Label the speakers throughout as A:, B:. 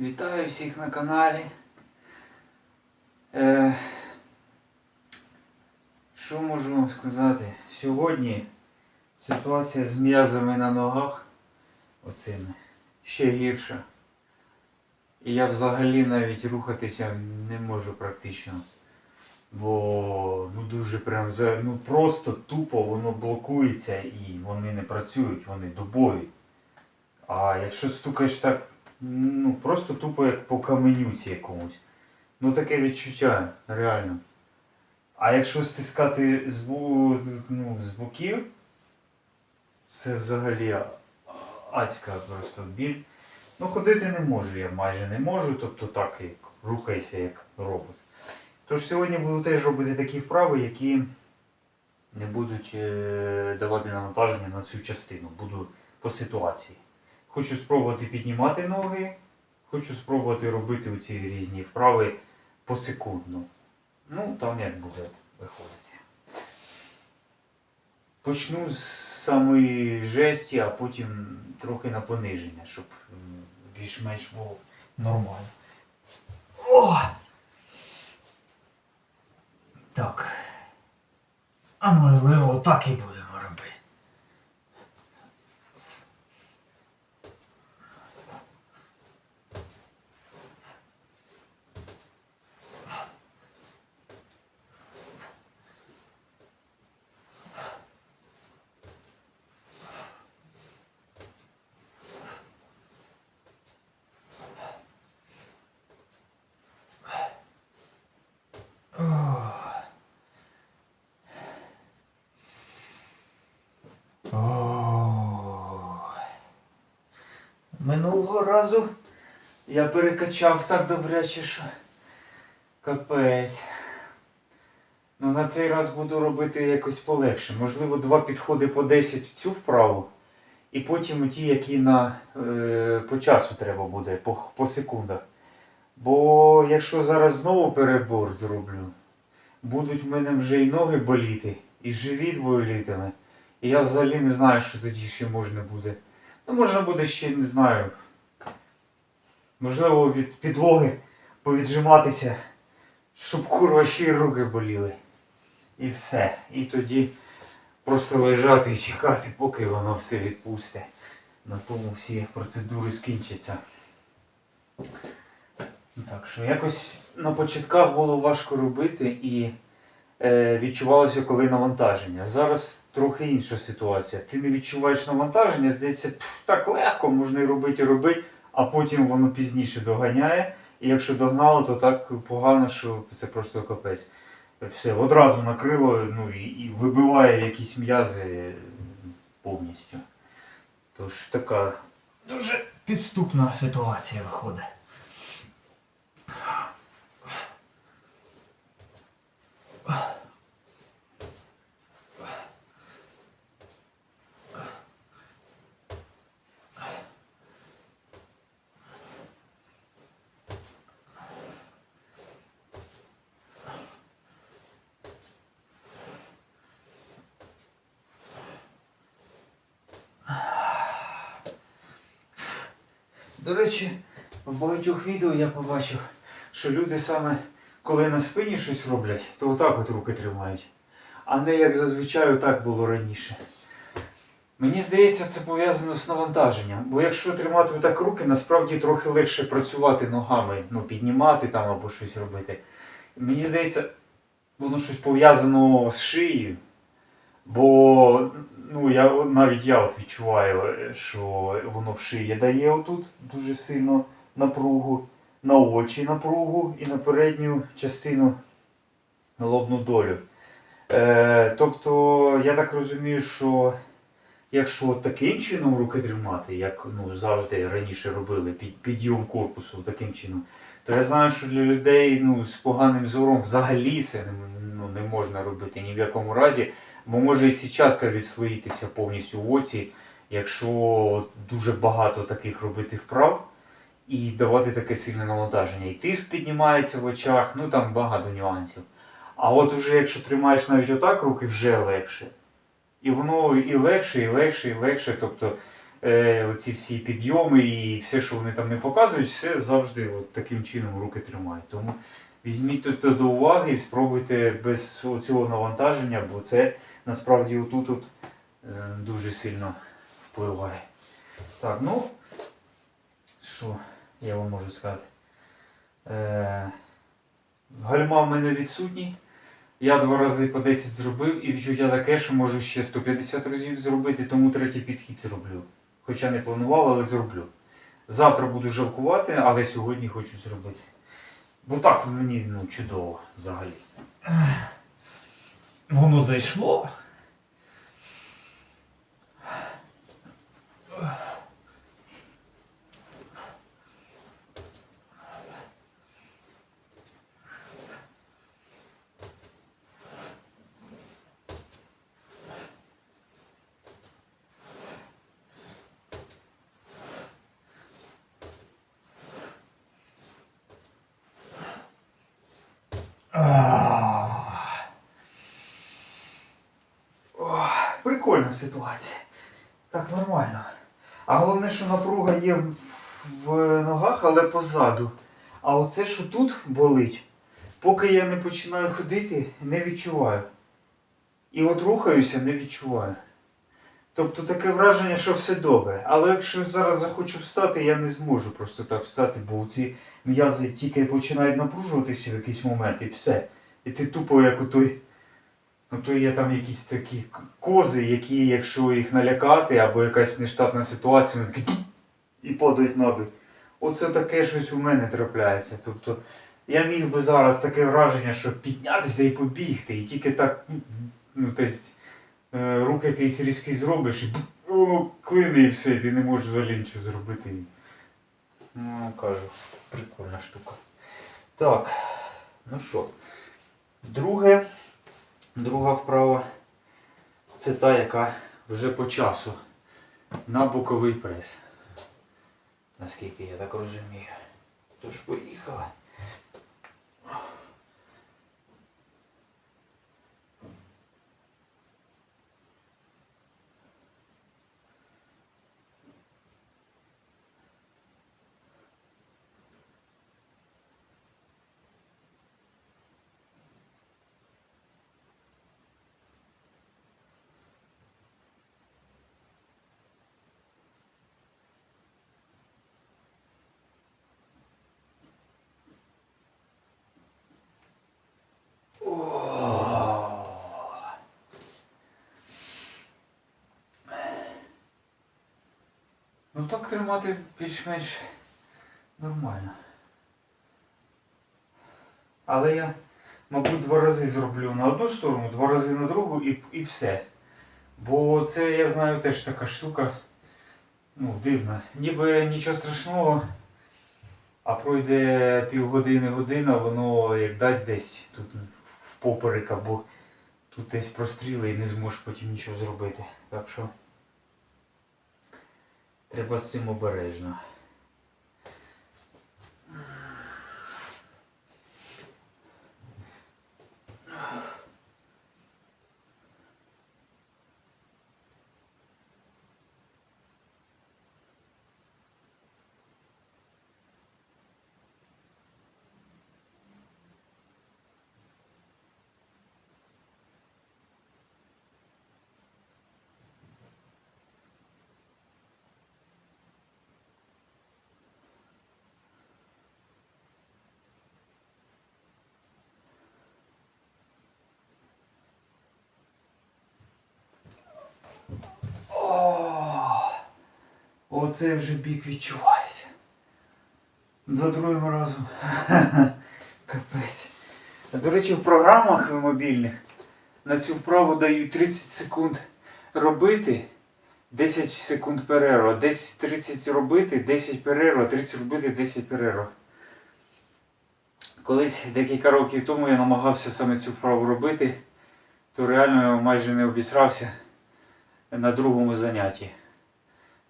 A: Вітаю всіх на каналі. Е, що можу вам сказати? Сьогодні ситуація з м'язами на ногах оцими ще гірша. І я взагалі навіть рухатися не можу практично. Бо ну дуже прям за, ну просто тупо воно блокується і вони не працюють, вони дубові. А якщо стукаєш так, ну просто тупо як по каменюці якомусь. Ну таке відчуття, реально. А якщо стискати з, бу, ну, з боків, це взагалі адська просто біль. Ну ходити не можу, я майже не можу, тобто так як рухайся як робот. Тож сьогодні буду теж робити такі вправи, які не будуть е, давати навантаження на цю частину. Буду по ситуації. Хочу спробувати піднімати ноги, хочу спробувати робити оці різні вправи посекундно. Ну, там як буде виходити. Почну з самої жесті, а потім трохи на пониження, щоб більш-менш було нормально. О! Так. А можливо, так і будемо робити. Ой. Минулого разу я перекачав так добряче, що капець. Ну на цей раз буду робити якось полегше. Можливо, два підходи по 10 в цю вправу. І потім ті, які на, е, по часу треба буде, по, по секундах. Бо якщо зараз знову перебор зроблю, будуть в мене вже і ноги боліти, і живіт болітиме. І я взагалі не знаю, що тоді ще можна буде. Ну, можна буде ще, не знаю. Можливо, від підлоги повіджиматися, щоб курва ще й руки боліли. І все. І тоді просто лежати і чекати, поки воно все відпусте. На тому всі процедури скінчаться. Ну, Так що якось на початках було важко робити і відчувалося, коли навантаження. Зараз трохи інша ситуація. Ти не відчуваєш навантаження, здається, так легко, можна і робити, і робити, а потім воно пізніше доганяє. І якщо догнало, то так погано, що це просто капець. Все, одразу накрило ну, і, і вибиває якісь м'язи повністю. Тож така дуже підступна ситуація виходить. До речі, в багатьох відео я побачив, що люди саме коли на спині щось роблять, то отак от руки тримають. А не як зазвичай отак було раніше. Мені здається, це пов'язано з навантаженням. Бо якщо тримати отак руки, насправді трохи легше працювати ногами, ну, піднімати там або щось робити. Мені здається, воно щось пов'язано з шиєю. Бо ну, я, навіть я от відчуваю, що воно в шиї дає отут дуже сильно напругу, на очі напругу і на передню частину на лобну долю. Е, тобто, я так розумію, що якщо таким чином руки тримати, як ну, завжди раніше робили, під, підйом корпусу таким чином, то я знаю, що для людей ну, з поганим зором взагалі це ну, не можна робити ні в якому разі. Бо може і сітчатка відслоїтися повністю в оці, якщо дуже багато таких робити вправ і давати таке сильне навантаження. І тиск піднімається в очах, ну там багато нюансів. А от уже якщо тримаєш навіть отак руки, вже легше. І воно і легше, і легше, і легше. Тобто е, оці всі підйоми і все, що вони там не показують, все завжди от таким чином руки тримають. Тому візьміть тут до уваги і спробуйте без цього навантаження, бо це насправді отут от, е, дуже сильно впливає. Так, ну що я вам можу сказати? Е, гальма в мене відсутні. Я два рази по 10 зробив і відчуття таке, що можу ще 150 разів зробити, тому третій підхід зроблю. Хоча не планував, але зроблю. Завтра буду жалкувати, але сьогодні хочу зробити. Бо так мені ну, чудово взагалі. Воно зайшло. Ах. Ох, Прикольна ситуація. Так, нормально. А головне, що напруга є в, в ногах, але позаду. А оце, що тут болить, поки я не починаю ходити, не відчуваю. І от рухаюся, не відчуваю. Тобто таке враження, що все добре. Але якщо зараз захочу встати, я не зможу просто так встати, бо ці м'язи тільки починають напружуватися в якийсь момент і все. І ти тупо як у той. Ну, то є там якісь такі кози, які, якщо їх налякати, або якась нештатна ситуація, вони такі і падають на бік. Оце таке щось у мене трапляється. Тобто я міг би зараз таке враження, що піднятися і побігти, і тільки так, ну, е, рух якийсь різкий зробиш, і воно клине і все, і ти не можеш взагалі нічого зробити. Ну, кажу, прикольна штука. Так, ну що, друге. Друга вправа це та, яка вже по часу на боковий прес. Наскільки я так розумію. Тож поїхала. Так тримати більш-менш нормально. Але я, мабуть, два рази зроблю на одну сторону, два рази на другу і, і все. Бо це, я знаю, теж така штука. Ну, дивна. Ніби нічого страшного, а пройде півгодини година, воно як дасть десь тут в поперек або тут десь простріли і не зможеш потім нічого зробити. Так що. Треба з цим обережно. О, оце вже бік відчувається. За другим разом. Капець. До речі, в програмах мобільних на цю вправу дають 30 секунд робити, 10 секунд перерва. Десь 30 робити, 10 перерва, 30 робити, 10 перерва. Колись декілька років тому я намагався саме цю вправу робити, то реально я майже не обісрався на другому занятті.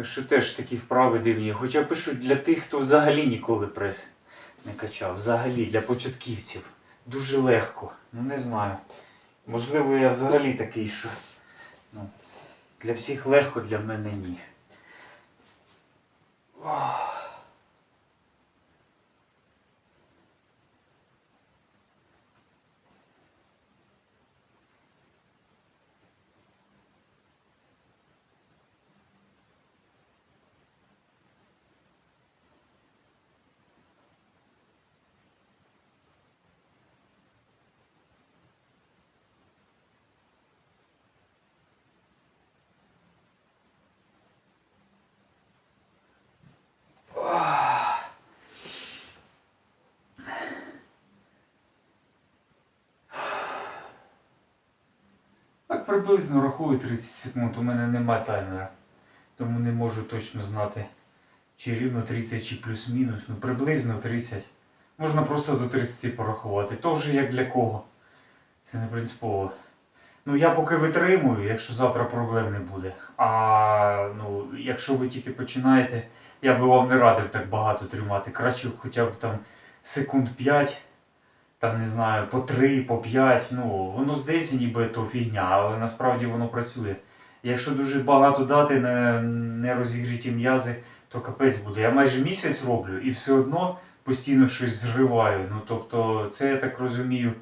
A: Так що теж такі вправи дивні. Хоча пишуть для тих, хто взагалі ніколи прес не качав. Взагалі для початківців. Дуже легко. Ну не знаю. Можливо, я взагалі такий, що ну, для всіх легко, для мене ні. Так приблизно рахую 30 секунд. У мене немає таймера. Тому не можу точно знати, чи рівно 30, чи плюс-мінус. Ну приблизно 30. Можна просто до 30 порахувати. То вже як для кого. Це не принципово. Ну я поки витримую, якщо завтра проблем не буде. А ну, якщо ви тільки починаєте, я би вам не радив так багато тримати. Краще хоча б там секунд 5 там не знаю, по 3, по 5, ну, воно здається, ніби то фігня, але насправді воно працює. Якщо дуже багато дати не, не розігріті м'язи, то капець буде. Я майже місяць роблю і все одно постійно щось зриваю. Ну, тобто, це я так розумію,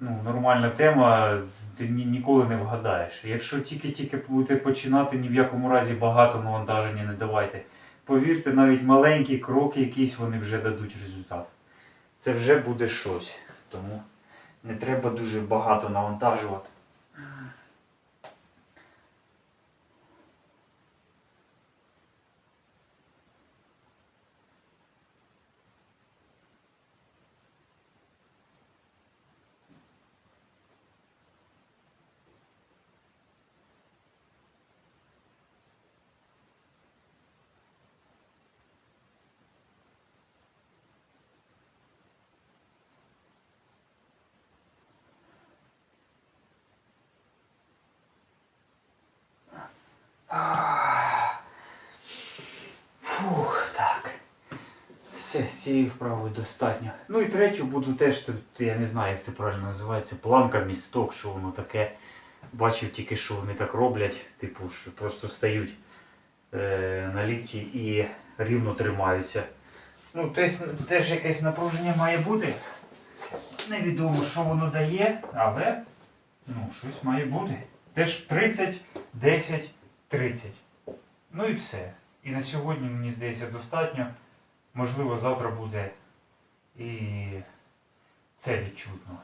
A: ну, нормальна тема, ти ні, ніколи не вгадаєш. Якщо тільки-тільки будете починати, ні в якому разі багато навантаження не давайте. Повірте, навіть маленькі кроки якісь вони вже дадуть результат це вже буде щось. Тому не треба дуже багато навантажувати. Фух, так. Все, цієї вправи достатньо. Ну і третю буду теж, тут, я не знаю, як це правильно називається, планка місток, що воно таке. Бачив тільки, що вони так роблять, типу, що просто стають е, на лікті і рівно тримаються. Ну, тобто, теж якесь напруження має бути. Невідомо, що воно дає, але ну, щось має бути. Теж 30, 10, 30. Ну і все. І на сьогодні, мені здається, достатньо. Можливо, завтра буде і це відчутно.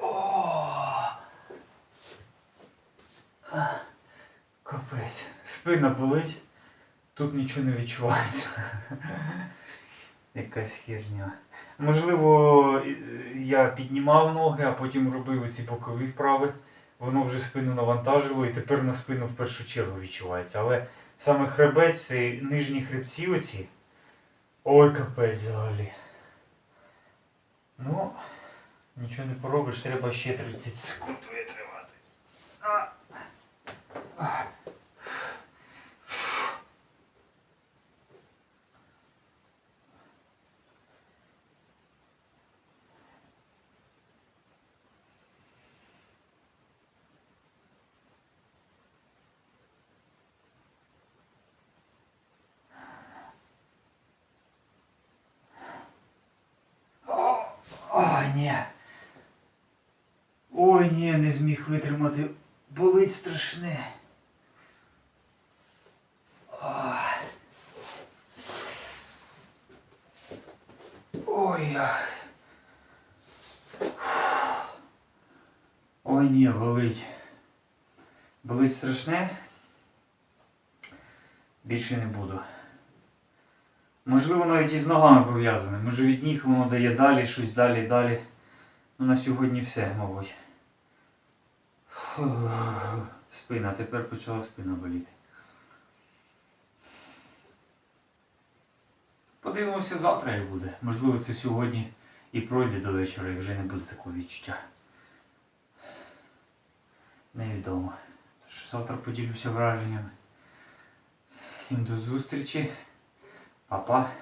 A: О! А, Капець. Спина болить, тут нічого не відчувається. Якась херня. Можливо, я піднімав ноги, а потім робив оці бокові вправи. Воно вже спину навантажило і тепер на спину в першу чергу відчувається. Але саме хребець, це нижні хребці оці. Ой, капець взагалі. Ну, нічого не поробиш, треба ще 30 секунд витримати. А. А. О, Ой, ні. Ой, ні, не зміг витримати. Болить страшне. Ой. Ой. ні, болить. Болить страшне. Більше не буду. Можливо, навіть із ногами пов'язане. Може від ніг воно дає далі, щось далі, далі. Ну на сьогодні все, мабуть. Спина, тепер почала спина боліти. Подивимося завтра, як буде. Можливо, це сьогодні і пройде до вечора, і вже не буде такого відчуття. Невідомо. Тож завтра поділюся враженнями. Всім до зустрічі. Papá,